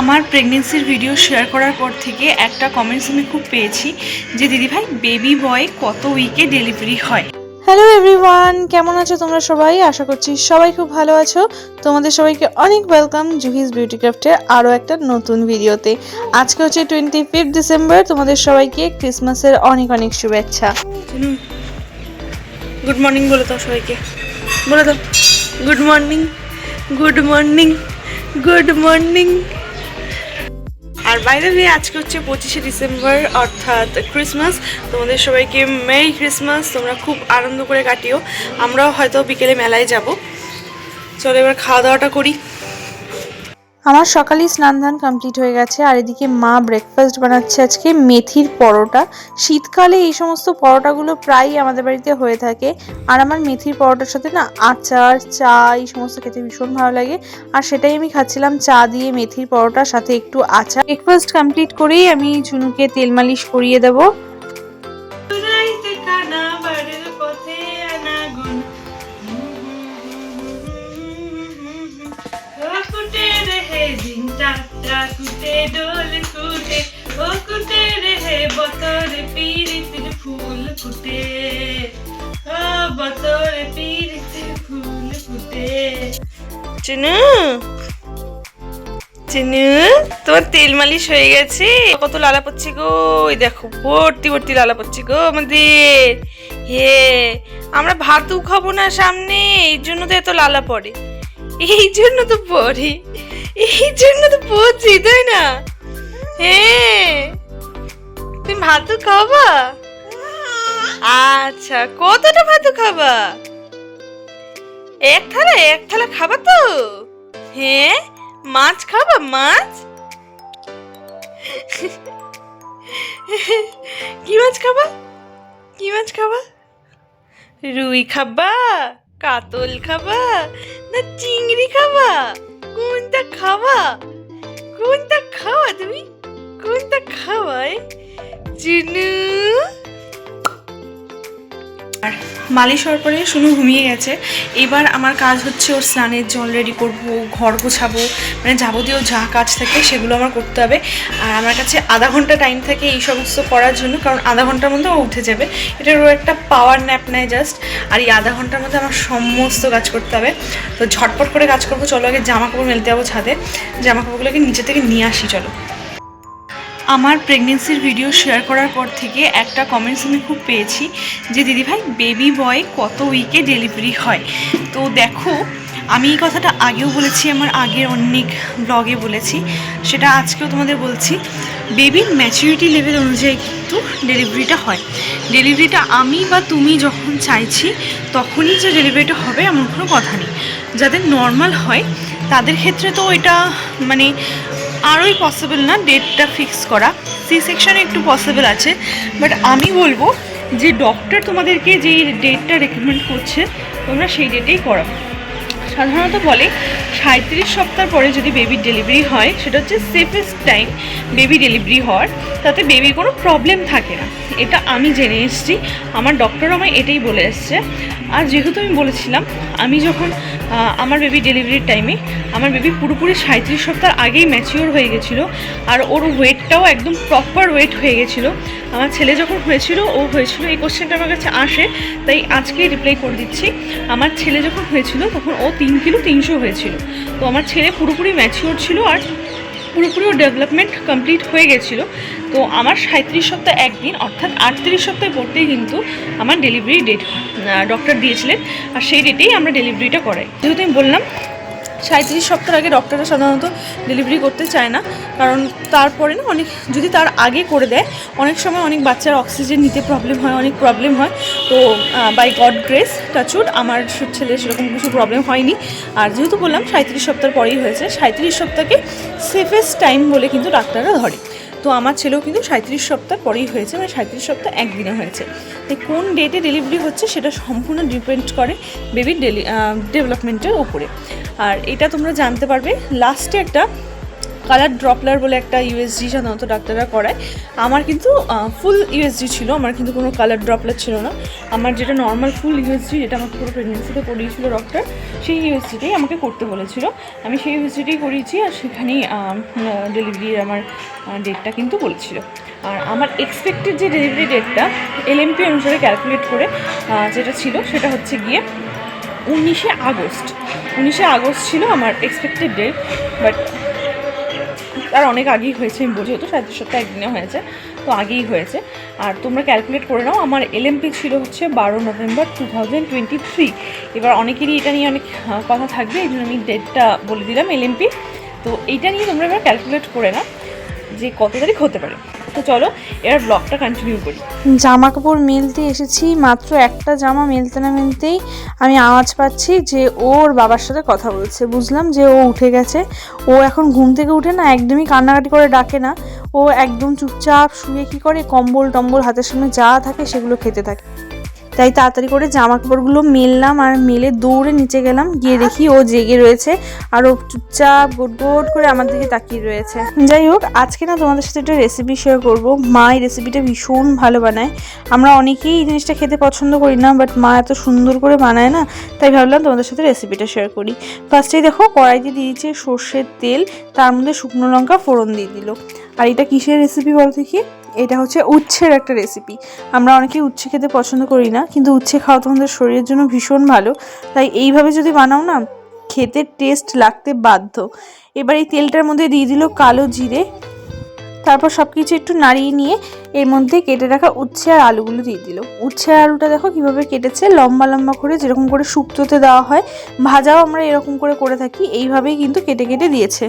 আমার প্রেগনেন্সির video share করার পর থেকে একটা কমেন্টস আমি খুব পেয়েছি যে দিদিভাই বেবি বয় কত উইকে ডেলিভারি হয়? হ্যালো এভরিওয়ান কেমন আছো তোমরা সবাই? আশা করছি সবাই খুব ভালো আছো। তোমাদের সবাইকে অনেক ওয়েলকাম জুহিস বিউটি ক্রাফটের আরও একটা নতুন ভিডিওতে আজকে হচ্ছে টোয়েন্টি ফিফথ ডিসেম্বর তোমাদের সবাইকে ক্রিসমাসের অনেক অনেক শুভেচ্ছা। গুড মর্নিং বলে দাও সবাইকে। বলে দাও। Good morning good morning good morning আর বাইরে দিয়ে আজকে হচ্ছে পঁচিশে ডিসেম্বর, অর্থাৎ ক্রিসমাস তোমাদের সবাইকে মেরি ক্রিসমাস তোমরা খুব আনন্দ করে কাটিও। আমরাও হয়তো বিকেলে মেলায় যাব। চলো এবার খাওয়া দাওয়াটা করি। আমার সকালেই স্নান ধান কমপ্লিট হয়ে গেছে, আর এদিকে মা ব্রেকফাস্ট বানাচ্ছে আজকে মেথির পরোটা। শীতকালে এই সমস্ত পরোটাগুলো প্রায়ই আমাদের বাড়িতে হয়ে থাকে, আর আমার মেথির পরোটার সাথে না আচার, চা, এই সমস্ত খেতে ভীষণ ভালো লাগে, আর সেটাই আমি খাচ্ছিলাম চা দিয়ে মেথির পরোটার সাথে একটু আচার। ব্রেকফাস্ট কমপ্লিট করেই আমি চুনুকে তেল মালিশ করিয়ে দেবো। চিনু? চিনু, তোমার তেল মালিশ হয়ে গেছে? কত লালা পড়ছে গো? ওই দেখো, ভর্তি ভর্তি লালা পড়ছে গো আমাদের। হে, আমরা ভাতও খাব না সামনে, এই জন্য তো এত লালা পড়ে। এই জন্য তো পড়ে, এই জন্য তো পড়ছি, তাই না? হ্যাঁ তুমি ভাতও খাবা আচ্ছা কতটা ভাতও খাবা? এক থালা এক থালা খাবা তো। হ্যাঁ মাছ খাবা, মাছ? কি মাছ খাবা? কি মাছ খাবা? রুই খাবা, কাতল খাবা, না চিংড়ি খাবা? কোনটা খাবা? কোনটা খাওয়া তুমি? কোনটা খাওয়ায় চিনু আর মালিশ হওয়ার পরে শুনু ঘুমিয়ে গেছে। এবার আমার কাজ হচ্ছে ওর স্নানের জল রেডি করব, ঘর গোছাবো মানে যাবতীয় যা কাজ থাকে সেগুলো আমার করতে হবে। আর আমার কাছে আধা ঘণ্টা টাইম থাকে এই সমস্ত করার জন্য, কারণ আধা ঘণ্টার মধ্যে ও উঠে যাবে। এটার ও একটা পাওয়ার ন্যাপ নেয় জাস্ট আর এই আধা ঘণ্টার মধ্যে আমার সমস্ত কাজ করতে হবে। তো ঝটপট করে কাজ করব, চলো আগে জামা কাপড় মেলতে যাব ছাদে। জামা কাপড়গুলোকে নিচে থেকে নিয়ে আসি, চলো। আমার প্রেগনেন্সির ভিডিও শেয়ার করার পর থেকে একটা কমেন্টস আমি খুব পেয়েছি যে দিদিভাই বেবি বয় কত উইকে ডেলিভারি হয়? তো দেখো, আমি এই কথাটা আগেও বলেছি, আমার আগের অনেক ব্লগে বলেছি, সেটা আজকেও তোমাদের বলছি। বেবির ম্যাচুরিটি লেভেল অনুযায়ী কিন্তু ডেলিভারিটা হয়। ডেলিভারিটা আমি বা তুমি যখন চাইছি, তখনই যে ডেলিভারিটা হবে এমন কোনো কথা নেই। যাদের নর্মাল হয়, তাদের ক্ষেত্রে তো এটা মানে আরোই পসিবল না ডেটটা ফিক্স করা। সি সেকশানে একটু পসিবল আছে। বাট আমি বলব যে ডক্টর তোমাদেরকে যেই ডেটটা রেকমেন্ড করছে, তোমরা সেই ডেটেই করাও। সাধারণত বলে সাঁত্রিশ সপ্তাহ পরে যদি বেবির ডেলিভারি হয়, সেটা হচ্ছে সেফেস্ট টাইম বেবি ডেলিভারি হওয়ার। তাতে বেবির কোনো প্রবলেম থাকে না। এটা আমি জেনে এসেছি। আমার ডক্টর আমায় এটাই বলে এসছে। আর যেহেতু আমি বলেছিলাম, আমি যখন আমার বেবি ডেলিভারির টাইমে আমার বেবি পুরোপুরি সাঁত্রিশ সপ্তাহ আগেই ম্যাচিওর হয়ে গেছিল। আর ওর ওয়েটটাও একদম প্রপার ওয়েট হয়ে গেছিল। আমার ছেলে যখন হয়েছিল, ও হয়েছিল, এই কোশ্চেনটা আমার কাছে আসে। তাই আজকেই রিপ্লাই করে দিচ্ছি। আমার ছেলে যখন হয়েছিল, তখন ও তিন কিলো তিনশো হয়েছিল। তো আমার ছেলে পুরোপুরি ম্যাচিওর ছিল আর পুরোপুরি ডেভেলপমেন্ট কমপ্লিট হয়ে গেছিল। তো আমার সাঁত্রিশ সপ্তাহ একদিন, অর্থাৎ আটত্রিশ সপ্তাহে পড়তেই কিন্তু আমার ডেলিভারি ডেট ডক্টর দিয়েছিলেন। আর সেই ডেটেই আমরা ডেলিভারিটা করাই। যেহেতু আমি বললাম সাঁত্রিশ সপ্তাহ আগে ডক্টররা সাধারণত ডেলিভারি করতে চায় না। কারণ তারপরে না অনেক, যদি তার আগে করে দেয়, অনেক সময় অনেক বাচ্চার অক্সিজেন নিতে প্রবলেম হয়, অনেক প্রবলেম হয়। তো বাই গড গ্রেস টাচুড আমার ছেলে সেরকম কিছু প্রবলেম হয়নি। আর যেহেতু বললাম সাঁত্রিশ সপ্তাহ পরেই হয়েছে সাঁত্রিশ সপ্তাহকে সেফেস্ট টাইম বলে কিন্তু ডাক্তাররা ধরে। তো আমার ছেলেও কিন্তু সাঁত্রিশ সপ্তাহ পরেই হয়েছে মানে সাঁত্রিশ সপ্তাহ একদিনে হয়েছে। তাই কোন ডেটে ডেলিভারি হচ্ছে সেটা সম্পূর্ণ ডিপেন্ড করে বেবির ডেলি ডেভেলপমেন্টের ওপরে আর এটা তোমরা জানতে পারবে লাস্টে একটা কালার ড্রপলার বলে একটা ইউএসজি সাধারণত ডাক্তাররা করায়। আমার কিন্তু ফুল ইউএসজি ছিল, আমার কিন্তু কোনো কালার ড্রপলার ছিল না। আমার যেটা নর্মাল ফুল ইউএসজি যেটা আমাকে পুরো প্রেগনেন্সিতে করিয়েছিল ডক্টর সেই ইউএসজিটাই আমাকে করতে বলেছিল। আমি সেই ইউএসজিটাই করিয়েছি আর সেখানেই ডেলিভারির আমার ডেটটা কিন্তু বলেছিল। আর আমার এক্সপেক্টেড যে ডেলিভারি ডেটটা এলএমপি অনুসারে ক্যালকুলেট করে যেটা ছিল, সেটা হচ্ছে গিয়ে উনিশে আগস্ট। উনিশে আগস্ট ছিল আমার এক্সপেক্টেড ডেট বাট তার অনেক আগেই হয়েছে, আমি বুঝি হতো সাড়ে সপ্তাহ একদিনে হয়েছে, তো আগেই হয়েছে। আর তোমরা ক্যালকুলেট করে নাও, আমার এলএমপি ছিল হচ্ছে বারো November two thousand twenty three এবার অনেকেরই এটা নিয়ে অনেক কথা থাকবে, এই জন্য আমি ডেটটা বলে দিলাম এলএমপি তো এইটা নিয়ে তোমরা এবার ক্যালকুলেট করে নাও যে কত তারিখ হতে পারে। তো চলো, এবার ব্লগটা কন্টিনিউ করি। জামা কাপড় মেলতে এসেছি, মাত্র একটা জামা মেলতে না মেলতেই আমি আওয়াজ পাচ্ছি যে ওর বাবার সাথে কথা বলছে। বুঝলাম যে ও উঠে গেছে। ও এখন ঘুম থেকে উঠে না, একদমই কান্নাকাটি করে ডাকে না। ও একদম চুপচাপ শুয়ে কি করে কম্বল টম্বল হাতের সামনে যা থাকে সেগুলো খেতে থাকে। তাই তাড়াতাড়ি করে জামা কাপড়গুলো মেললাম আর মেলে দৌড়ে নিচে গেলাম। গিয়ে দেখি ও জেগে রয়েছে আর ও চুপচাপ গোট করে আমার দিকে তাকিয়ে রয়েছে। যাই হোক, আজকে না তোমাদের সাথে একটা রেসিপি শেয়ার করব। মা এই রেসিপিটা ভীষণ ভালো বানায়। আমরা অনেকেই এই জিনিসটা খেতে পছন্দ করি না বাট মা এত সুন্দর করে বানায় না, তাই ভাবলাম তোমাদের সাথে রেসিপিটা শেয়ার করি। ফার্স্টেই দেখো, কড়াইতে দিয়েছে সর্ষের তেল, তার মধ্যে শুকনো লঙ্কা ফোড়ন দিয়ে দিল। আর এটা কিসের রেসিপি বলো দেখি? এটা হচ্ছে উচ্ছের একটা রেসিপি আমরা অনেকেই উচ্ছে খেতে পছন্দ করি না, কিন্তু উচ্ছে খাওয়া তোমাদের শরীরের জন্য ভীষণ ভালো। তাই এইভাবে যদি বানাও না, খেতে টেস্ট লাগতে বাধ্য। এবার এই তেলটার মধ্যে দিয়ে দিল কালো জিরে। তারপর সব কিছু একটু নাড়িয়ে নিয়ে এর মধ্যে কেটে রাখা উচ্ছে আর আলুগুলো দিয়ে দিল। উচ্ছে আর আলুটা দেখো কীভাবে কেটেছে, লম্বা লম্বা করে, যেরকম করে শুক্তোতে দেওয়া হয়। ভাজাও আমরা এরকম করে করে থাকি, এইভাবেই কিন্তু কেটে কেটে দিয়েছে।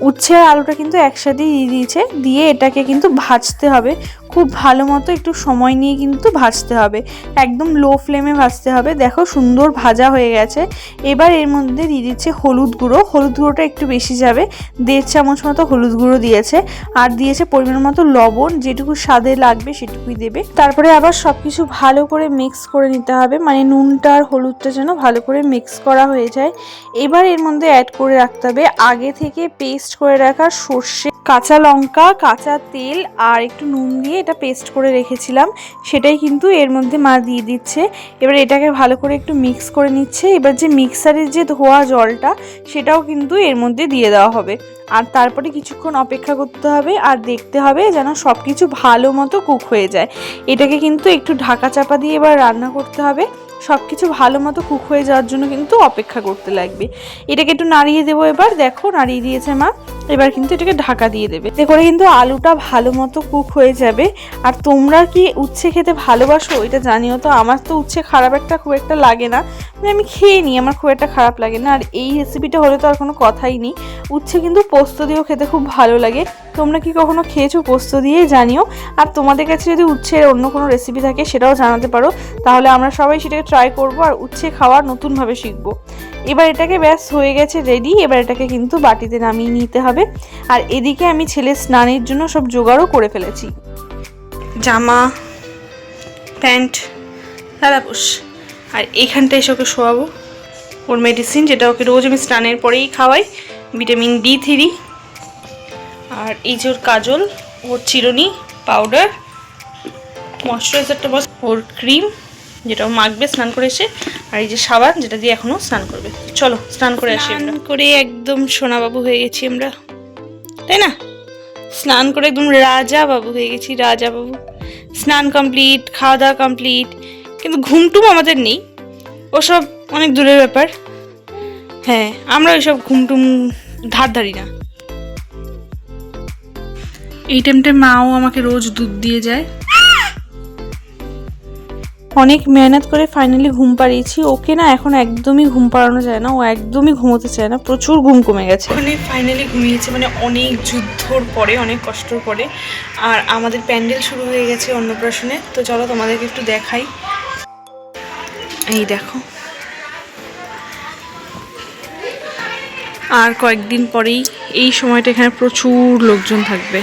উচ্ছে আলুটা কিন্তু একসাথেই দিয়ে দিয়েছে। দিয়ে এটাকে কিন্তু ভাজতে হবে। খুব ভালো মতো একটু সময় নিয়ে কিন্তু ভাজতে হবে। একদম লো ফ্লেমে ভাজতে হবে। দেখো সুন্দর ভাজা হয়ে গেছে। এবার এর মধ্যে দিয়ে দিচ্ছে হলুদ গুঁড়ো। হলুদ গুঁড়োটা একটু বেশি যাবে। দেড় চামচ মতো হলুদ গুঁড়ো দিয়েছে। আর দিয়েছে পরিমাণ মতো লবণ। যেটুকু স্বাদে লাগবে সেটুকুই দেবে। তারপরে আবার সব কিছু ভালো করে মিক্স করে নিতে হবে। মানে নুনটা আর হলুদটা যেন ভালো করে মিক্স করা হয়ে যায়। এবার এর মধ্যে অ্যাড করে রাখতে হবে আগে থেকে পেস্ট করে রাখা সর্ষে, কাঁচা লঙ্কা, কাঁচা তেল আর একটু নুন দিয়ে এটা পেস্ট করে রেখেছিলাম, সেটাই কিন্তু এর মধ্যে মা দিয়ে দিচ্ছে। এবার এটাকে ভালো করে একটু মিক্স করে নিচ্ছে। এবার যে মিক্সারের যে ধোয়া জলটা, সেটাও কিন্তু এর মধ্যে দিয়ে দেওয়া হবে। আর তারপরে কিছুক্ষণ অপেক্ষা করতে হবে আর দেখতে হবে যেন সব কিছু ভালো মতো কুক হয়ে যায়। এটাকে কিন্তু একটু ঢাকা চাপা দিয়ে এবার রান্না করতে হবে। সব কিছু ভালো মতো কুক হয়ে যাওয়ার জন্য কিন্তু অপেক্ষা করতে লাগবে। এটাকে একটু নাড়িয়ে দেবো এবার। দেখো, নাড়িয়ে দিয়েছে মা। এবার কিন্তু এটাকে ঢাকা দিয়ে দেবে। এতে করে কিন্তু আলুটা ভালো মতো কুক হয়ে যাবে। আর তোমরা কি উচ্ছে খেতে ভালোবাসো? এটা জানিও তো, আমার তো উচ্ছে খারাপ একটা, খুব একটা লাগে না। মানে আমি খেয়ে নিই, আমার খুব একটা খারাপ লাগে না। আর এই রেসিপিটা হলে তো আর কোনো কথাই নেই। উচ্ছে কিন্তু পোস্ত দিয়েও খেতে খুব ভালো লাগে। তোমরা কি কখনো খেয়েছো পোস্ত দিয়ে জানিও। আর তোমাদের কাছে যদি উচ্ছের অন্য কোনো রেসিপি থাকে সেটাও জানাতে পারো। তাহলে আমরা সবাই সেটাকে ট্রাই করব আর উচ্ছে খাওয়া নতুনভাবে শিখব। এবার এটাকে ব্যাস হয়ে গেছে রেডি এবার এটাকে কিন্তু বাটিতে নামিয়ে নিতে হবে। আর এদিকে আমি ছেলের স্নানের জন্য সব জোগাড়ও করে ফেলেছি। জামা, প্যান্ট দাদাপুষ আর এইখানটা এসে ওকে শোয়াবো। ওর মেডিসিন যেটা ওকে রোজ আমি স্নানের পরেই খাওয়াই ভিটামিন ডি থ্রি আর এই যে ওর কাজল, ওর চিরুনি পাউডার ময়শ্চারাইজারটা বস, ওর ক্রিম যেটা ও মাখবে, স্নান করে এসে, আর এই যে সাবান, যেটা দিয়ে এখনও স্নান করবে। চলো, স্নান করে আসি স্নান করে একদম সোনাবাবু হয়ে গেছি আমরা। তাই না? স্নান করে একদম রাজা বাবু হয়ে গেছি রাজা বাবু স্নান কমপ্লিট খাওয়া দাওয়া কমপ্লিট কিন্তু ঘুমটুম আমাদের নেই। ওসব অনেক দূরের ব্যাপার। হ্যাঁ আমরা ওইসব ঘুমটুম ধার ধারি না। এই টাইমটায় মাও আমাকে রোজ দুধ দিয়ে যায়। অনেক মেহনত করে ফাইনালি ঘুম পাড়িয়েছি। ওকে না এখন একদমই ঘুম পাড়ানো যায় না। ও একদমই ঘুমোতে চায় না। প্রচুর ঘুম কমে গেছে। ওখানে ফাইনালি ঘুমিয়েছে মানে অনেক যুদ্ধর পরে অনেক কষ্টর পরে। আর আমাদের প্যান্ডেল শুরু হয়ে গেছে অন্নপ্রাশনে। তো চলো তোমাদেরকে একটু দেখাই। এই দেখো। আর কয়েকদিন পরেই এই সময়টা এখানে প্রচুর লোকজন থাকবে।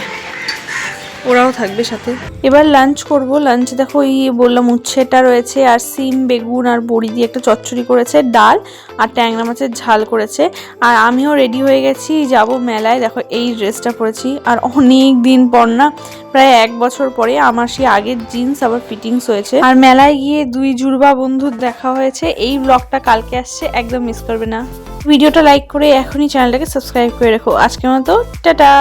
ওরাও থাকবে সাথে। এবার লাঞ্চ করব। লাঞ্চ দেখো এই বললাম উচ্ছেটা রয়েছে আর সিম, বেগুন আর বড়ি দিয়ে একটা চচ্চড়ি করেছে, ডাল আর ট্যাংরা মাছের ঝাল করেছে। আর আমিও রেডি হয়ে গেছি, যাব মেলায়। দেখো এই ড্রেসটা পরেছি আর অনেক দিন পর না, প্রায় এক বছর পরে আমার সেই আগের জিন্স আবার ফিটিংস হয়েছে। আর মেলায় গিয়ে দুই জুড়বা বন্ধুর দেখা হয়েছে। এই ব্লগটা কালকে আসছে, একদম মিস করবে না। ভিডিওটা লাইক করে এখনই চ্যানেলটাকে সাবস্ক্রাইব করে রেখো। আজকের মতো, টাটা!